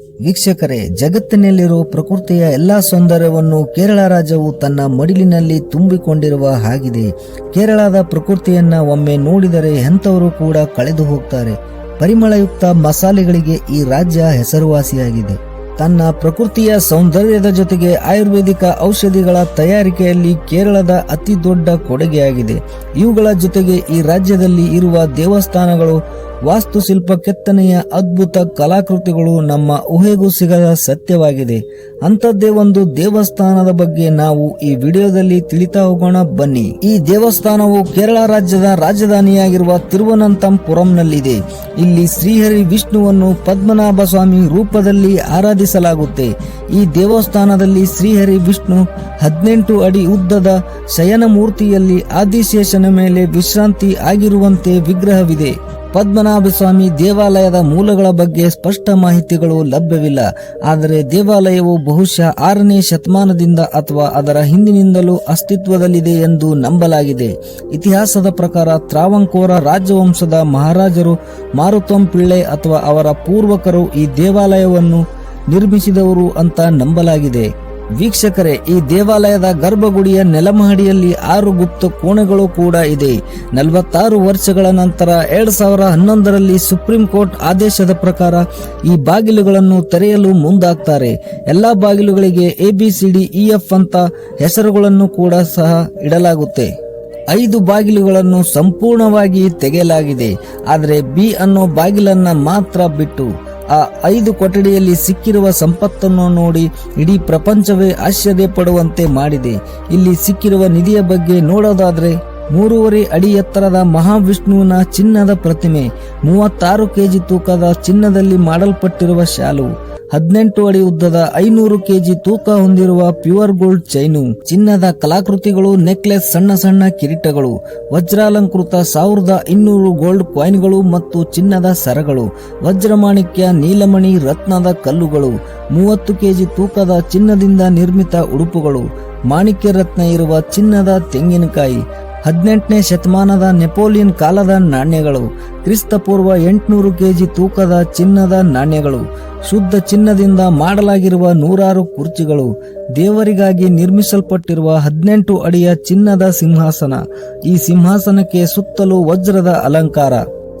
ವೀಕ್ಷಕರೇ, ಜಗತ್ತಿನಲ್ಲಿರುವ ಪ್ರಕೃತಿಯ ಎಲ್ಲ ಸೌಂದರ್ಯವನ್ನು ಕೇರಳ ರಾಜ್ಯವು ತನ್ನ ಮಡಿಲಿನಲ್ಲಿ ತುಂಬಿಕೊಂಡಿರುವ ಹಾಗಿದೆ. ಕೇರಳದ ಪ್ರಕೃತಿಯನ್ನ ಒಮ್ಮೆ ನೋಡಿದರೆ ಎಂಥವರು ಕೂಡ ಕಳೆದು ಹೋಗ್ತಾರೆ. ಪರಿಮಳಯುಕ್ತ ಮಸಾಲೆಗಳಿಗೆ ಈ ರಾಜ್ಯ ಹೆಸರುವಾಸಿಯಾಗಿದೆ. ತನ್ನ ಪ್ರಕೃತಿಯ ಸೌಂದರ್ಯದ ಜೊತೆಗೆ ಆಯುರ್ವೇದಿಕ ಔಷಧಿಗಳ ತಯಾರಿಕೆಯಲ್ಲಿ ಕೇರಳದ ಅತಿ ದೊಡ್ಡ ಕೊಡುಗೆಯಾಗಿದೆ. ಇವುಗಳ ಜೊತೆಗೆ ಈ ರಾಜ್ಯದಲ್ಲಿ ಇರುವ ದೇವಸ್ಥಾನಗಳು ವಾಸ್ತುಶಿಲ್ಪ ಕೆತ್ತನೆಯ ಅದ್ಭುತ ಕಲಾಕೃತಿಗಳು ನಮ್ಮ ಊಹೆಗೂ ಸಿಗದ ಸತ್ಯವಾಗಿದೆ. ಅಂಥದ್ದೇ ಒಂದು ದೇವಸ್ಥಾನದ ಬಗ್ಗೆ ನಾವು ಈ ವಿಡಿಯೋದಲ್ಲಿ ತಿಳಿತಾ ಹೋಗೋಣ, ಬನ್ನಿ. ಈ ದೇವಸ್ಥಾನವು ಕೇರಳ ರಾಜ್ಯದ ರಾಜಧಾನಿಯಾಗಿರುವ ತಿರುವನಂತಪುರಂನಲ್ಲಿದೆ. ಇಲ್ಲಿ ಶ್ರೀಹರಿ ವಿಷ್ಣುವನ್ನು ಪದ್ಮನಾಭ ಸ್ವಾಮಿ ರೂಪದಲ್ಲಿ ಆರಾಧಿಸಲಾಗುತ್ತೆ. ಈ ದೇವಸ್ಥಾನದಲ್ಲಿ ಶ್ರೀಹರಿ ವಿಷ್ಣು ಹದಿನೆಂಟು ಅಡಿ ಉದ್ದದ ಶಯನ ಮೂರ್ತಿಯಲ್ಲಿ ಆದಿಶೇಷನ ಮೇಲೆ ವಿಶ್ರಾಂತಿ ಆಗಿರುವಂತೆ ವಿಗ್ರಹವಿದೆ. ಪದ್ಮನಾಭ ಸ್ವಾಮಿ ದೇವಾಲಯದ ಮೂಲಗಳ ಬಗ್ಗೆ ಸ್ಪಷ್ಟ ಮಾಹಿತಿಗಳು ಲಭ್ಯವಿಲ್ಲ. ಆದರೆ ದೇವಾಲಯವು ಬಹುಶಃ ಆರನೇ ಶತಮಾನದಿಂದ ಅಥವಾ ಅದರ ಹಿಂದಿನಿಂದಲೂ ಅಸ್ತಿತ್ವದಲ್ಲಿದೆ ಎಂದು ನಂಬಲಾಗಿದೆ. ಇತಿಹಾಸದ ಪ್ರಕಾರ ತ್ರಾವಂಕೋರ ರಾಜವಂಶದ ಮಹಾರಾಜರು ಮಾರುತಂ ಪಿಳ್ಳೆ ಅಥವಾ ಅವರ ಪೂರ್ವಕರು ಈ ದೇವಾಲಯವನ್ನು ನಿರ್ಮಿಸಿದವರು ಅಂತ ನಂಬಲಾಗಿದೆ. ವೀಕ್ಷಕರೇ, ಈ ದೇವಾಲಯದ ಗರ್ಭಗುಡಿಯ ನೆಲಮಹಡಿಯಲ್ಲಿ ಆರು ಗುಪ್ತ ಕೋಣೆಗಳು ಕೂಡ ಇದೆ. ನಲವತ್ತಾರು ವರ್ಷಗಳ ನಂತರ ಎರಡ್ ಸಾವಿರ ಹನ್ನೊಂದರಲ್ಲಿ ಸುಪ್ರೀಂ ಕೋರ್ಟ್ ಆದೇಶದ ಪ್ರಕಾರ ಈ ಬಾಗಿಲುಗಳನ್ನು ತೆರೆಯಲು ಮುಂದಾಗ್ತಾರೆ. ಎಲ್ಲಾ ಬಾಗಿಲುಗಳಿಗೆ ಎಬಿಸಿಡಿ ಎಫ್ ಅಂತ ಹೆಸರುಗಳನ್ನು ಕೂಡ ಸಹ ಇಡಲಾಗುತ್ತೆ. ಐದು ಬಾಗಿಲುಗಳನ್ನು ಸಂಪೂರ್ಣವಾಗಿ ತೆಗೆಯಲಾಗಿದೆ. ಆದರೆ ಬಿ ಅನ್ನೋ ಬಾಗಿಲನ್ನ ಮಾತ್ರ ಬಿಟ್ಟು ಆ ಐದು ಕೊಠಡಿಯಲ್ಲಿ ಸಿಕ್ಕಿರುವ ಸಂಪತ್ತನ್ನು ನೋಡಿ ಇಡೀ ಪ್ರಪಂಚವೇ ಆಶ್ಚರ್ಯ ಪಡುವಂತೆ ಮಾಡಿದೆ. ಇಲ್ಲಿ ಸಿಕ್ಕಿರುವ ನಿಧಿಯ ಬಗ್ಗೆ ನೋಡೋದಾದ್ರೆ ಮೂರುವರೆ ಅಡಿ ಎತ್ತರದ ಮಹಾವಿಷ್ಣುವಿನ ಚಿನ್ನದ ಪ್ರತಿಮೆ, ಮೂವತ್ತಾರು ಕೆಜಿ ತೂಕದ ಚಿನ್ನದಲ್ಲಿ ಮಾಡಲ್ಪಟ್ಟಿರುವ ಶಾಲು. ಹದಿನೆಂಟು ಅಡಿ ಉದ್ದದ ಐನೂರು ಕೆಜಿ ತೂಕ ಹೊಂದಿರುವ ಪ್ಯೂರ್ ಗೋಲ್ಡ್ ಚೈನು, ಚಿನ್ನದ ಕಲಾಕೃತಿಗಳು, ನೆಕ್ಲೆಸ್ ಸಣ್ಣ ಸಣ್ಣ ಕಿರೀಟಗಳು, ವಜ್ರಾಲಂಕೃತ ಸಾವಿರದ ಇನ್ನೂರು ಗೋಲ್ಡ್ ಕಾಯಿನ್ಗಳು ಮತ್ತು ಚಿನ್ನದ ಸರಗಳು, ವಜ್ರಮಾಣಿಕ್ಯ ನೀಲಮಣಿ ರತ್ನದ ಕಲ್ಲುಗಳು, ಮೂವತ್ತು ಕೆಜಿ ತೂಕದ ಚಿನ್ನದಿಂದ ನಿರ್ಮಿತ ಉಡುಪುಗಳು, ಮಾಣಿಕ್ಯ ರತ್ನ ಇರುವ ಚಿನ್ನದ ತೆಂಗಿನಕಾಯಿ, ಹದಿನೆಂಟನೇ ಶತಮಾನದ ನೆಪೋಲಿಯನ್ ಕಾಲದ ನಾಣ್ಯಗಳು, ಕ್ರಿಸ್ತಪೂರ್ವ ಎಂಟುನೂರು ಕೆಜಿ ತೂಕದ ಚಿನ್ನದ ನಾಣ್ಯಗಳು ಶುದ್ಧ ಚಿನ್ನದಿಂದ ಮಾಡಲಾಗಿರುವ ನೂರಾರು ಕುರ್ಚಿಗಳು ದೇವರಿಗಾಗಿ ನಿರ್ಮಿಸಲ್ಪಟ್ಟಿರುವ ಹದಿನೆಂಟು ಅಡಿಯ ಚಿನ್ನದ ಸಿಂಹಾಸನ. ಈ ಸಿಂಹಾಸನಕ್ಕೆ ಸುತ್ತಲೂ ವಜ್ರದ ಅಲಂಕಾರ.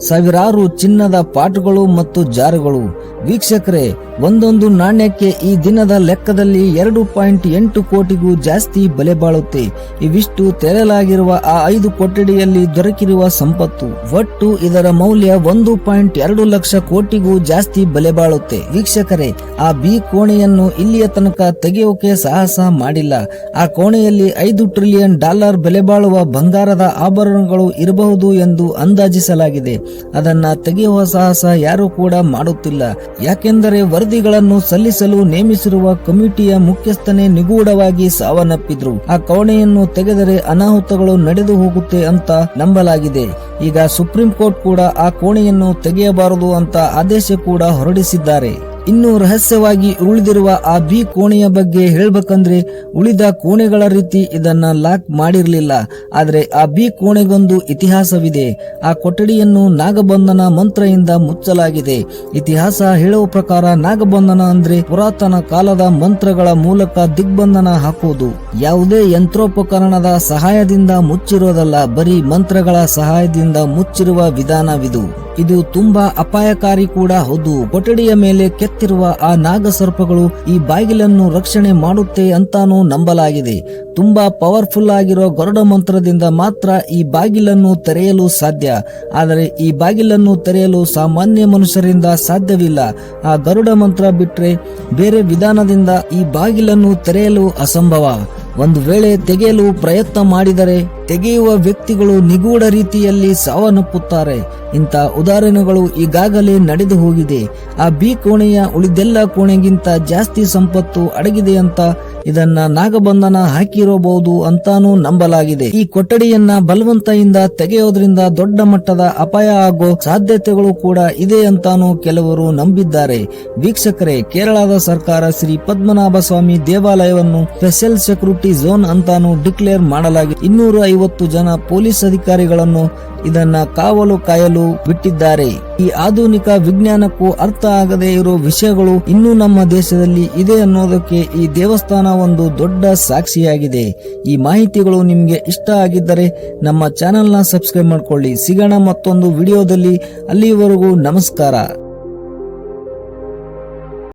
ಸಾವಿರಾರು ಚಿನ್ನದ ಪಾಟುಗಳು ಮತ್ತು ಜಾರುಗಳು. ವೀಕ್ಷಕರೇ, ಒಂದೊಂದು ನಾಣ್ಯಕ್ಕೆ ಈ ದಿನದ ಲೆಕ್ಕದಲ್ಲಿ ಎರಡು ಪಾಯಿಂಟ್ ಎಂಟು ಕೋಟಿಗೂ ಜಾಸ್ತಿ ಬೆಲೆ ಬಾಳುತ್ತೆ. ಇವಿಷ್ಟು ತೆರೆಯಲಾಗಿರುವ ಆ ಐದು ಕೊಠಡಿಯಲ್ಲಿ ದೊರಕಿರುವ ಸಂಪತ್ತು. ಒಟ್ಟು ಇದರ ಮೌಲ್ಯ ಒಂದು ಪಾಯಿಂಟ್ ಎರಡು ಲಕ್ಷ ಕೋಟಿಗೂ ಜಾಸ್ತಿ ಬೆಲೆ ಬಾಳುತ್ತೆ. ವೀಕ್ಷಕರೇ, ಆ ಬಿ ಕೋಣೆಯನ್ನು ಇಲ್ಲಿಯ ತನಕ ತೆಗೆಯೋಕೆ ಸಾಹಸ ಮಾಡಿಲ್ಲ. ಆ ಕೋಣೆಯಲ್ಲಿ ಐದು ಟ್ರಿಲಿಯನ್ ಡಾಲರ್ ಬೆಲೆ ಬಾಳುವ ಬಂಗಾರದ ಆಭರಣಗಳು ಇರಬಹುದು ಎಂದು ಅಂದಾಜಿಸಲಾಗಿದೆ. ಅದನ್ನ ತೆಗೆಯುವ ಸಾಹಸ ಯಾರು ಕೂಡ ಮಾಡುತ್ತಿಲ್ಲ. ಯಾಕೆಂದರೆ ವರದಿಗಳನ್ನು ಸಲ್ಲಿಸಲು ನೇಮಿಸಿರುವ ಕಮಿಟಿಯ ಮುಖ್ಯಸ್ಥನೇ ನಿಗೂಢವಾಗಿ ಸಾವನ್ನಪ್ಪಿದ್ರು. ಆ ಕೋಣೆಯನ್ನು ತೆಗೆದರೆ ಅನಾಹುತಗಳು ನಡೆದು ಹೋಗುತ್ತೆ ಅಂತ ನಂಬಲಾಗಿದೆ. ಈಗ ಸುಪ್ರೀಂ ಕೋರ್ಟ್ ಕೂಡ ಆ ಕೋಣೆಯನ್ನು ತೆಗೆಯಬಾರದು ಅಂತ ಆದೇಶ ಕೂಡ ಹೊರಡಿಸಿದ್ದಾರೆ. ಇನ್ನು ರಹಸ್ಯವಾಗಿ ಉಳಿದಿರುವ ಆ ಬಿ ಕೋಣೆಯ ಬಗ್ಗೆ ಹೇಳಬೇಕಂದ್ರೆ ಉಳಿದ ಕೋಣೆಗಳ ರೀತಿ ಇದನ್ನ ಲಾಕ್ ಮಾಡಿರಲಿಲ್ಲ. ಆದರೆ ಆ ಬಿ ಕೋಣೆಗೊಂದು ಇತಿಹಾಸವಿದೆ. ಆ ಕೊಠಡಿಯನ್ನು ನಾಗಬಂಧನ ಮಂತ್ರದಿಂದ ಮುಚ್ಚಲಾಗಿದೆ. ಇತಿಹಾಸ ಹೇಳುವ ಪ್ರಕಾರ ನಾಗಬಂಧನ ಅಂದ್ರೆ ಪುರಾತನ ಕಾಲದ ಮಂತ್ರಗಳ ಮೂಲಕ ದಿಗ್ಬಂಧನ ಹಾಕುವುದು ಯಾವುದೇ ಯಂತ್ರೋಪಕರಣದ ಸಹಾಯದಿಂದ ಮುಚ್ಚಿರೋದಲ್ಲ, ಬರೀ ಮಂತ್ರಗಳ ಸಹಾಯದಿಂದ ಮುಚ್ಚಿರುವ ವಿಧಾನವಿದು. ಇದು ತುಂಬಾ ಅಪಾಯಕಾರಿ ಕೂಡ ಹೌದು. ಕೊಠಡಿಯ ಮೇಲೆ ಕೆತ್ತಿರುವ ಆ ನಾಗಸರ್ಪಗಳು ಈ ಬಾಗಿಲನ್ನು ರಕ್ಷಣೆ ಮಾಡುತ್ತೆ ಅಂತಾನೂ ನಂಬಲಾಗಿದೆ. ತುಂಬಾ ಪವರ್ಫುಲ್ ಆಗಿರೋ ಗರುಡ ಮಂತ್ರದಿಂದ ಮಾತ್ರ ಈ ಬಾಗಿಲನ್ನು ತೆರೆಯಲು ಸಾಧ್ಯ. ಆದರೆ ಈ ಬಾಗಿಲನ್ನು ತೆರೆಯಲು ಸಾಮಾನ್ಯ ಮನುಷ್ಯರಿಂದ ಸಾಧ್ಯವಿಲ್ಲ. ಆ ಗರುಡ ಮಂತ್ರ ಬಿಟ್ರೆ ಬೇರೆ ವಿಧಾನದಿಂದ ಈ ಬಾಗಿಲನ್ನು ತೆರೆಯಲು ಅಸಂಭವ. ಒಂದು ವೇಳೆ ತೆಗೆಯಲು ಪ್ರಯತ್ನ ಮಾಡಿದರೆ ತೆಗೆಯುವ ವ್ಯಕ್ತಿಗಳು ನಿಗೂಢ ರೀತಿಯಲ್ಲಿ ಸಾವನ್ನಪ್ಪುತ್ತಾರೆ ಇಂಥ ಉದಾಹರಣೆಗಳು ಈಗಾಗಲೇ ನಡೆದು ಹೋಗಿದೆ. ಆ ಬಿ ಕೋಣೆಯ ಉಳಿದೆಲ್ಲ ಕೋಣೆಗಿಂತ ಜಾಸ್ತಿ ಸಂಪತ್ತು ಅಡಗಿದೆ ಅಂತ ಇದನ್ನ ನಾಗಬಂಧನ ಹಾಕಿರಬಹುದು ಅಂತಾನೂ ನಂಬಲಾಗಿದೆ. ಈ ಕೊಠಡಿಯನ್ನ ಬಲವಂತದಿಂದ ತೆಗೆಯೋದ್ರಿಂದ ದೊಡ್ಡ ಮಟ್ಟದ ಅಪಾಯ ಆಗೋ ಸಾಧ್ಯತೆಗಳು ಕೂಡ ಇದೆ ಅಂತಾನೂ ಕೆಲವರು ನಂಬಿದ್ದಾರೆ. ವೀಕ್ಷಕರೇ, ಕೇರಳದ ಸರ್ಕಾರ ಶ್ರೀ ಪದ್ಮನಾಭ ಸ್ವಾಮಿ ದೇವಾಲಯವನ್ನು ಸ್ಪೆಷಲ್ ಸೆಕ್ಯೂರಿಟಿ ಝೋನ್ ಅಂತಾನೂ ಡಿಕ್ಲೇರ್ ಮಾಡಲಾಗಿದೆ. ಇನ್ನೂರ ಐವತ್ತು ಜನ ಪೊಲೀಸ್ ಅಧಿಕಾರಿಗಳನ್ನು ಇದನ್ನ ಕಾವಲು ಕಾಯಲು ಬಿಟ್ಟಿದ್ದಾರೆ. ಈ ಆಧುನಿಕ ವಿಜ್ಞಾನಕ್ಕೂ ಅರ್ಥ ಆಗದೇ ಇರೋ ವಿಷಯಗಳು ಇನ್ನೂ ನಮ್ಮ ದೇಶದಲ್ಲಿ ಇದೆ ಅನ್ನೋದಕ್ಕೆ ಈ ದೇವಸ್ಥಾನ ಒಂದು ದೊಡ್ಡ ಸಾಕ್ಷಿಯಾಗಿದೆ. ಈ ಮಾಹಿತಿಗಳು ನಿಮಗೆ ಇಷ್ಟ ಆಗಿದ್ದರೆ ನಮ್ಮ ಚಾನೆಲ್ನ ಸಬ್ಸ್ಕ್ರೈಬ್ ಮಾಡ್ಕೊಳ್ಳಿ. ಸಿಗೋಣ ಮತ್ತೊಂದು ವಿಡಿಯೋದಲ್ಲಿ. ಅಲ್ಲಿವರೆಗೂ ನಮಸ್ಕಾರ.